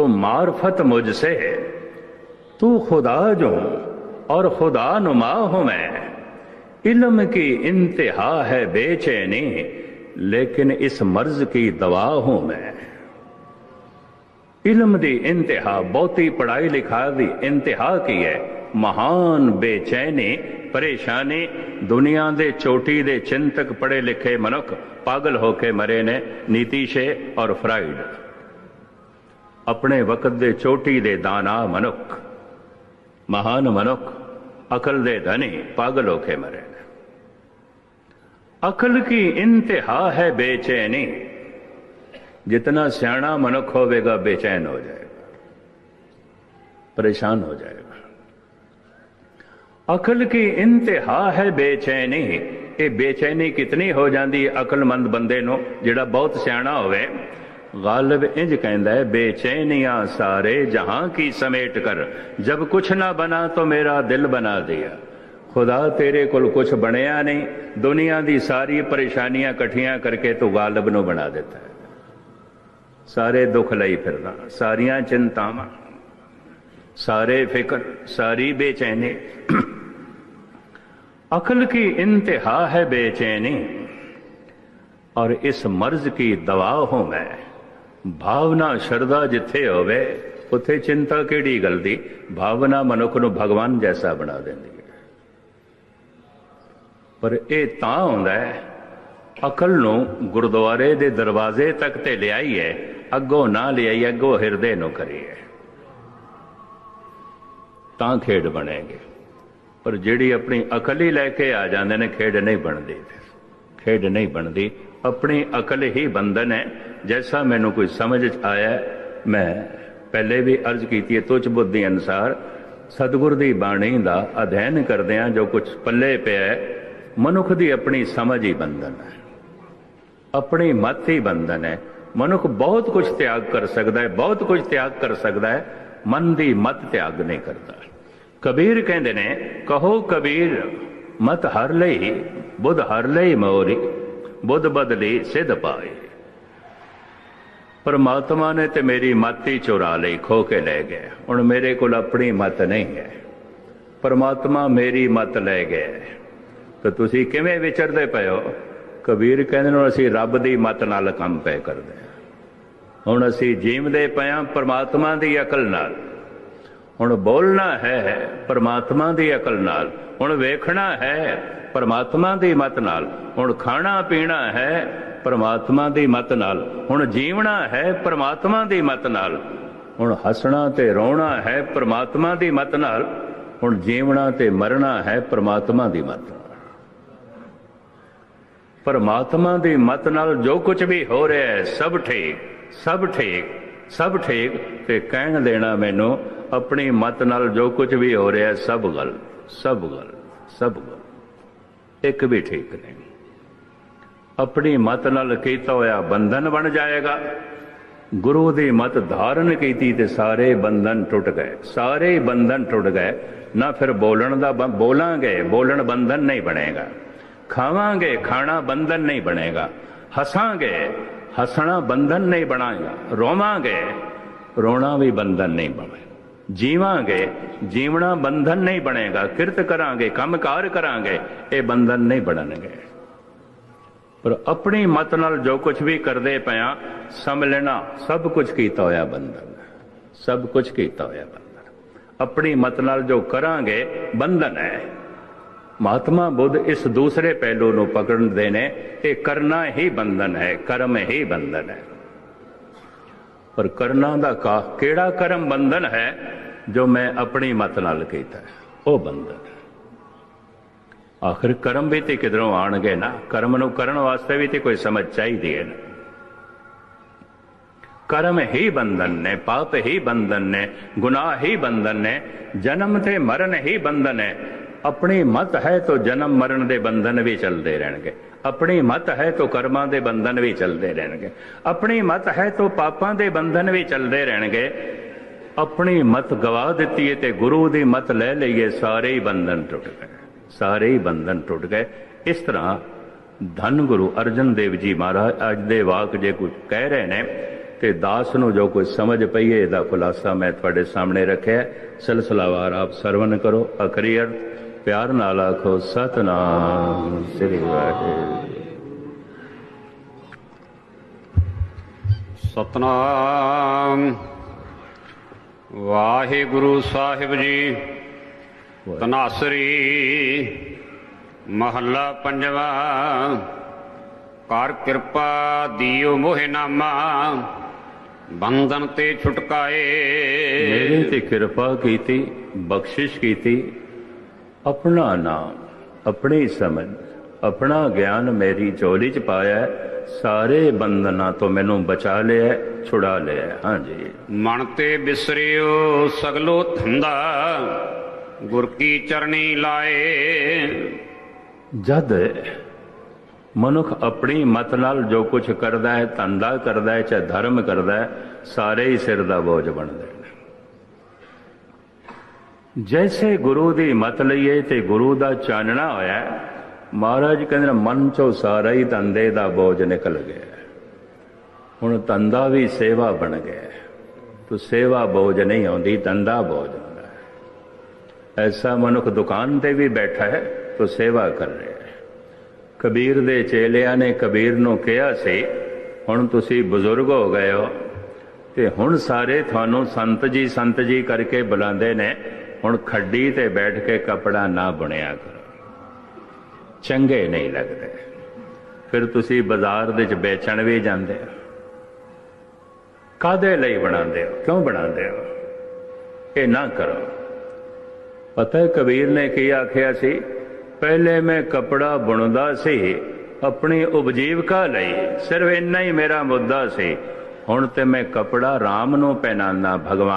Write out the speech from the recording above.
تو معرفت مجھ سے تو خدا جو اور خدا نما ہوں میں۔ علم کی انتہا ہے بے چینی، لیکن اس مرض کی دوا ہوں میں۔ علم دی انتہا، بہتی پڑھائی لکھا دی انتہا کی ہے۔ مہان بے چینی، پریشانی، دنیا دے چوٹی دے چنتک پڑھے لکھے منک پاگل ہو کے مرے نے نیتیشے اور فرائڈ ਆਪਣੇ ਵਕਤ ਦੇ ਚੋਟੀ ਦੇ ਦਾਨਾ ਮਨੁੱਖ ਮਹਾਨ ਮਨੁੱਖ ਅਕਲ ਦੇ ਧਨੀ ਪਾਗਲ ਹੋ ਕੇ ਮਰੇ ਨੇ ਅਕਲ ਕੀ ਇੰਤਹਾ ਹੈ ਬੇਚੈਨੀ जितना सियाणा मनुख होवेगा बेचैन हो जाएगा परेशान हो जाएगा अकल की इंतहा है बेचैनी ਇਹ ਬੇਚੈਨੀ ਕਿਤਨੀ ਹੋ ਜਾਂਦੀ ਹੈ ਅਕਲਮੰਦ ਬੰਦੇ ਨੂੰ ਜਿਹੜਾ ਬਹੁਤ ਸਿਆਣਾ ਹੋਵੇ ਗਾਲਬ ਇੰਜ ਕਹਿੰਦਾ ਹੈ ਬੇਚੈਨੀਆਂ ਸਾਰੇ ਜਹਾਂ ਕੀ ਸਮੇਟ ਕਰ ਜਬ ਕੁਛ ਨਾ ਬਨਾ ਤਾਂ ਮੇਰਾ ਦਿਲ ਬਣਾ ਦਿਆ ਖੁਦਾ ਤੇਰੇ ਕੋਲ ਕੁਛ ਬਣਿਆ ਨਹੀਂ ਦੁਨੀਆ ਦੀ ਸਾਰੀ ਪਰੇਸ਼ਾਨੀਆਂ ਇਕੱਠੀਆਂ ਕਰਕੇ ਤੂੰ ਗਾਲਬ ਨੂੰ ਬਣਾ ਦਿੱਤਾ ਹੈ ਸਾਰੇ ਦੁੱਖ ਲਈ ਫਿਰਦਾ ਸਾਰੀਆਂ ਚਿੰਤਾਵਾਂ ਸਾਰੇ ਫਿਕਰ ਸਾਰੀ ਬੇਚੈਨੀ अकल की इंतहा है बेचैनी और इस मर्ज की दवा हूं मैं ਭਾਵਨਾ ਸ਼ਰਧਾ ਜਿੱਥੇ ਹੋਵੇ, ਉੱਥੇ ਚਿੰਤਾ ਕਿਹੜੀ ਗੱਲ ਦੀ? ਭਾਵਨਾ ਮਨੁੱਖ ਨੂੰ ਭਗਵਾਨ ਜੈਸਾ ਬਣਾ ਦਿੰਦੀ ਹੈ। ਪਰ ਇਹ ਤਾਂ ਹੁੰਦਾ ਹੈ, ਅਕਲ ਨੂੰ ਗੁਰਦੁਆਰੇ ਦੇ ਦਰਵਾਜ਼ੇ ਤੱਕ ਤੇ ਲਿਆਈ ਹੈ, ਅੱਗੋਂ ਨਾ ਲਿਆਈ, ਅੱਗੋਂ ਹਿਰਦੇ ਨੂੰ ਕਰੀਏ ਤਾਂ ਖੇਡ ਬਣੇਗੀ। ਪਰ ਜਿਹੜੀ ਆਪਣੀ ਅਕਲ ਹੀ ਲੈ ਕੇ ਆ ਜਾਂਦੇ ਨੇ, ਖੇਡ ਨਹੀਂ ਬਣਦੀ। ਖੇਡ ਨਹੀਂ ਬਣਦੀ। ਆਪਣੀ ਅਕਲ ਹੀ ਬੰਧਨ ਹੈ। ਜੈਸਾ ਮੈਨੂੰ ਕੋਈ ਸਮਝ ਆਇਆ ਮੈਂ ਪਹਿਲੇ ਵੀ ਅਰਜ਼ ਕੀਤੀ ਹੈ ਤੁਚ ਬੁੱਧੀ ਅਨਸਾਰ। ਸਤਿਗੁਰ ਦੀ ਬਾਣੀ ਦਾ ਅਧਿਐਨ ਕਰਦੇ ਆ ਜੋ ਕੁਝ ਪੱਲੇ ਪਿਆ ਮਨੁੱਖ ਦੀ ਆਪਣੀ ਸਮਝ ਹੀ ਬੰਧਨ ਹੈ। ਆਪਣੀ ਮਤ ਹੀ ਬੰਧਨ ਹੈ। ਮਨੁੱਖ ਬਹੁਤ ਕੁਝ ਤਿਆਗ ਕਰ ਸਕਦਾ ਹੈ, ਬਹੁਤ ਕੁਝ ਤਿਆਗ ਕਰ ਸਕਦਾ ਹੈ, ਮਨ ਦੀ ਮਤ ਤਿਆਗ ਨਹੀਂ ਕਰਦਾ। ਕਬੀਰ ਕਹਿੰਦੇ ਨੇ, ਕਹੋ ਕਬੀਰ, ਮਤ ਹਰ ਲਈ, ਬੁੱਧ ਹਰ ਲਈ ਮੋਰੀ। ਬੁੱਧ ਬਦਲੀ ਸਿੱਧ ਪਾਏ। ਪਰਮਾਤਮਾ ਨੇ ਤੇ ਮੇਰੀ ਮਤ ਹੀ ਚੁਰਾ ਲਈ, ਖੋ ਕੇ ਲੈ ਗਏ। ਹੁਣ ਮੇਰੇ ਕੋਲ ਆਪਣੀ ਮਤ ਨਹੀਂ ਹੈ। ਪਰਮਾਤਮਾ ਮੇਰੀ ਮਤ ਲੈ ਗਿਆ ਤਾਂ ਤੁਸੀਂ ਕਿਵੇਂ ਵਿਚਰਦੇ ਪਏ ਹੋ? ਕਬੀਰ ਕਹਿੰਦੇ ਨੇ ਅਸੀਂ ਰੱਬ ਦੀ ਮਤ ਨਾਲ ਕੰਮ ਪਏ ਕਰਦੇ ਹਾਂ। ਹੁਣ ਅਸੀਂ ਜੀਵਦੇ ਪਏ ਹਾਂ ਪਰਮਾਤਮਾ ਦੀ ਅਕਲ ਨਾਲ। ਹੁਣ ਬੋਲਣਾ ਹੈ ਪਰਮਾਤਮਾ ਦੀ ਅਕਲ ਨਾਲ। ਹੁਣ ਵੇਖਣਾ ਹੈ ਪਰਮਾਤਮਾ ਦੀ ਮਤ ਨਾਲ। ਹੁਣ ਖਾਣਾ ਪੀਣਾ ਹੈ ਪਰਮਾਤਮਾ ਦੀ ਮਤ ਨਾਲ। ਹੁਣ ਜੀਵਣਾ ਹੈ ਪਰਮਾਤਮਾ ਦੀ ਮਤ ਨਾਲ। ਹੁਣ ਹੱਸਣਾ ਤੇ ਰੋਣਾ ਹੈ ਪਰਮਾਤਮਾ ਦੀ ਮਤ ਨਾਲ। ਹੁਣ ਜੀਵਣਾ ਤੇ ਮਰਨਾ ਹੈ ਪਰਮਾਤਮਾ ਦੀ ਮਤ ਨਾਲ। ਪਰਮਾਤਮਾ ਦੀ ਮਤ ਨਾਲ ਜੋ ਕੁਝ ਵੀ ਹੋ ਰਿਹਾ ਹੈ, ਸਭ ਠੀਕ ਸਭ ਠੀਕ ਸਭ ਠੀਕ। ਤੇ ਕਹਿਣ ਦੇਣਾ ਮੈਨੂੰ ਆਪਣੀ ਮਤ ਨਾਲ ਜੋ ਕੁਝ ਵੀ ਹੋ ਰਿਹਾ ਸਭ ਗਲ ਸਭ ਗਲ ਸਭ ਗਲ ਇੱਕ ਵੀ ਠੀਕ ਨਹੀਂ। ਆਪਣੀ ਮਤ ਨਾਲ ਕੀਤਾ ਹੋਇਆ ਬੰਧਨ ਬਣ ਜਾਏਗਾ। ਗੁਰੂ ਦੀ ਮਤ ਧਾਰਨ ਕੀਤੀ ਤੇ ਸਾਰੇ ਬੰਧਨ ਟੁੱਟ ਗਏ। ਸਾਰੇ ਬੰਧਨ ਟੁੱਟ ਗਏ। ਨਾ ਫਿਰ ਬੋਲਣ ਦਾ ਬੋਲਾਂਗੇ, ਬੋਲਣ ਬੰਧਨ ਨਹੀਂ ਬਣੇਗਾ। ਖਾਵਾਂਗੇ, ਖਾਣਾ ਬੰਧਨ ਨਹੀਂ ਬਣੇਗਾ। ਹੱਸਾਂਗੇ, ਹੱਸਣਾ ਬੰਧਨ ਨਹੀਂ ਬਣਾਏਗਾ। ਰੋਵਾਂਗੇ, ਰੋਣਾ ਵੀ ਬੰਧਨ ਨਹੀਂ ਬਣੇਗਾ ਜੀਵਾਂਗੇ, ਜੀਵਣਾ ਬੰਧਨ ਨਹੀਂ ਬਣੇਗਾ, ਕਿਰਤ ਕਰਾਂਗੇ, ਕੰਮਕਾਰ ਕਰਾਂਗੇ, ਇਹ ਬੰਧਨ ਨਹੀਂ ਬਣਨਗੇ। ਪਰ ਆਪਣੀ ਮਤ ਨਾਲ ਜੋ ਕੁਝ ਵੀ ਕਰਦੇ ਪਿਆ, ਸਮਝ ਲੈਣਾ, ਸਭ ਕੁਝ ਕੀਤਾ ਹੋਇਆ ਬੰਧਨ, ਸਭ ਕੁਝ ਕੀਤਾ ਹੋਇਆ ਬੰਧਨ। ਆਪਣੀ ਮਤ ਨਾਲ ਜੋ ਕਰਾਂਗੇ, ਬੰਧਨ ਹੈ। ਮਹਾਤਮਾ ਬੁੱਧ ਇਸ ਦੂਸਰੇ ਪਹਿਲੂ ਨੂੰ ਪਕੜਦੇ ਨੇ, ਇਹ ਕਰਨਾ ਹੀ ਬੰਧਨ ਹੈ, ਕਰਮ ਹੀ ਬੰਧਨ ਹੈ। ਪਰ ਕਰਨਾ ਦਾ ਕਾ, ਕਿਹੜਾ ਕਰਮ ਬੰਧਨ ਹੈ ਜੋ ਮੈਂ ਆਪਣੀ ਮਤ ਨਾਲ ਕੀਤਾ ਉਹ ਬੰਧਨ ਆਖਰ ਕਰਮ ਵੀ ਤੇ ਕਿਧਰੋਂ ਆਣਗੇ ਨਾ? ਕਰਮ ਨੂੰ ਕਰਨ ਵਾਸਤੇ ਵੀ ਤੇ ਕੋਈ ਸਮਝ ਚਾਹੀਦੀ ਹੈ ਨਾ? ਕਰਮ ਹੀ ਬੰਧਨ ਨੇ, ਪਾਪ ਹੀ ਬੰਧਨ ਨੇ, ਗੁਨਾਹ ਹੀ ਬੰਧਨ ਨੇ, ਜਨਮ ਤੇ ਮਰਨ ਹੀ ਬੰਧਨ ਹੈ ਆਪਣੀ ਮਤ ਹੈ ਤਾਂ ਜਨਮ ਮਰਨ ਦੇ ਬੰਧਨ ਵੀ ਚੱਲਦੇ ਰਹਿਣਗੇ। ਆਪਣੀ ਮਤ ਹੈ ਤਾਂ ਕਰਮਾਂ ਦੇ ਬੰਧਨ ਵੀ ਚਲਦੇ ਰਹਿਣਗੇ। ਆਪਣੀ ਮਤ ਹੈ ਤਾਂ ਪਾਪਾਂ ਦੇ ਬੰਧਨ ਵੀ ਚੱਲਦੇ ਰਹਿਣਗੇ। ਆਪਣੀ ਮਤ ਗਵਾ ਦਿੱਤੀ ਹੈ ਤੇ ਗੁਰੂ ਦੀ ਮਤ ਲੈ ਲਈਏ ਸਾਰੇ ਹੀ ਬੰਧਨ ਟੁੱਟ ਗਏ। ਸਾਰੇ ਹੀ ਬੰਧਨ ਟੁੱਟ ਗਏ। ਇਸ ਤਰ੍ਹਾਂ ਧੰਨ ਗੁਰੂ ਅਰਜਨ ਦੇਵ ਜੀ ਮਹਾਰਾਜ, ਅੱਜ ਦੇ ਵਾਕ ਜੇ ਕੁਝ ਕਹਿ ਰਹੇ ਨੇ ਤੇ ਦਾਸ ਨੂੰ ਜੋ ਕੁਝ ਸਮਝ ਪਈਏ ਇਹਦਾ ਖੁਲਾਸਾ ਮੈਂ ਤੁਹਾਡੇ ਸਾਹਮਣੇ ਰੱਖਿਆ। ਸਿਲਸਿਲਾਵਾਰ ਆਪ ਸਰਵਨ ਕਰੋ। ਅਖਰੀ ਅਰਥ ਪਿਆਰ ਨਾਲ ਆਖੋ ਸਤਨਾਮ ਸ੍ਰੀ ਵਾਹਿਗੁਰੂ। ਸਤਨਾਮ। ਵਾਹਿਗੁਰੂ ਸਾਹਿਬ ਜੀ ਤਨਾਸਰੀ ਮਹੱਲਾ ਪੰਜਵਾ। ਕਰ ਕਿਰਪਾ ਦੀਓ ਮੋਹਿ ਨਾਮਾ ਬੰਧਨ ਤੇ ਛੁਟਕਾਏ। ਮੇਰੇ ਤੇ ਕਿਰਪਾ ਕੀਤੀ ਬਖਸ਼ਿਸ਼ ਕੀਤੀ ਆਪਣਾ ਨਾਮ ਆਪਣੀ ਸਮਝ ਆਪਣਾ ਗਿਆਨ ਮੇਰੀ ਝੋਲੀ ਚ ਪਾਇਆ। ਸਾਰੇ ਬੰਧਨਾਂ ਤੋਂ ਮੈਨੂੰ ਬਚਾ ਲਿਆ ਛੁਡਾ ਲਿਆ। ਹਾਂਜੀ ਮਨ ਤੇ ਬਿਸਰਿਓ ਸਗਲੋ ਧੰਦਾ ਗੁਰ ਕੀ ਚਰਣੀ ਲਾਏ ਜਦ ਮਨੁੱਖ ਆਪਣੀ ਮਤ ਨਾਲ ਜੋ ਕੁਝ ਕਰਦਾ ਹੈ ਧੰਦਾ ਕਰਦਾ ਹੈ ਚਾਹੇ ਧਰਮ ਕਰਦਾ ਹੈ ਸਾਰੇ ਹੀ ਸਿਰ ਦਾ ਬੋਝ ਬਣਦੇ ਜੈਸੇ ਗੁਰੂ ਦੀ ਮਤ ਲਈਏ ਤੇ ਗੁਰੂ ਦਾ ਚਾਨਣਾ ਹੋਇਆ ਮਹਾਰਾਜ ਕਹਿੰਦੇ ਨੇ, ਮਨ ਚੋਂ ਸਾਰਾ ਹੀ ਧੰਦੇ ਦਾ ਬੋਝ ਨਿਕਲ ਗਿਆ ਹੁਣ ਧੰਦਾ ਵੀ ਸੇਵਾ ਬਣ ਗਿਆ ਤੋ ਸੇਵਾ ਬੋਝ ਨਹੀਂ ਆਉਂਦੀ ਧੰਦਾ ਬੋਝ ਹੁੰਦਾ ਐਸਾ ਮਨੁੱਖ ਦੁਕਾਨ ਤੇ ਵੀ ਬੈਠਾ ਹੈ ਤੋ ਸੇਵਾ ਕਰ ਰਿਹਾ ਹੈ ਕਬੀਰ ਦੇ ਚੇਲਿਆਂ ਨੇ ਕਬੀਰ ਨੂੰ ਕਿਹਾ ਸੀ ਹੁਣ ਤੁਸੀਂ ਬਜ਼ੁਰਗ ਹੋ ਗਏ ਹੋ ਤੇ ਹੁਣ ਸਾਰੇ ਤੁਹਾਨੂੰ ਸੰਤ ਜੀ ਸੰਤ ਜੀ ਕਰਕੇ ਬੁਲਾਉਂਦੇ ਨੇ ਹੁਣ ਖੱਡੀ ਤੇ ਬੈਠ ਕੇ ਕਪੜਾ ਨਾ ਬੁਣਿਆ ਕਰੋ। ਚੰਗੇ ਨਹੀਂ ਲੱਗਦੇ। ਫਿਰ ਤੁਸੀਂ ਬਾਜ਼ਾਰ ਦੇ ਵਿੱਚ ਵੇਚਣ ਵੀ ਜਾਂਦੇ ਹੋ। ਕਾਦੇ ਲਈ ਬਣਾਉਂਦੇ ਹੋ? ਕਿਉਂ ਬਣਾਉਂਦੇ ਹੋ? ਇਹ ਨਾ ਕਰੋ। ਪਤਾ ਹੈ ਕਬੀਰ ਨੇ ਕੀ ਆਖਿਆ ਸੀ? ਪਹਿਲੇ ਮੈਂ ਕਪੜਾ ਬੁਣਦਾ ਸੀ, ਆਪਣੀ ਉਪਜੀਵਕਾ ਲਈ। ਸਿਰਫ ਇੰਨਾ ਹੀ ਮੇਰਾ ਮੁੱਦਾ ਸੀ। ਹੁਣ ਤੇ ਮੈਂ ਕਪੜਾ RAM ਨੂੰ ਪਹਿਨਾਨਾ, ਭਗਵਾਨ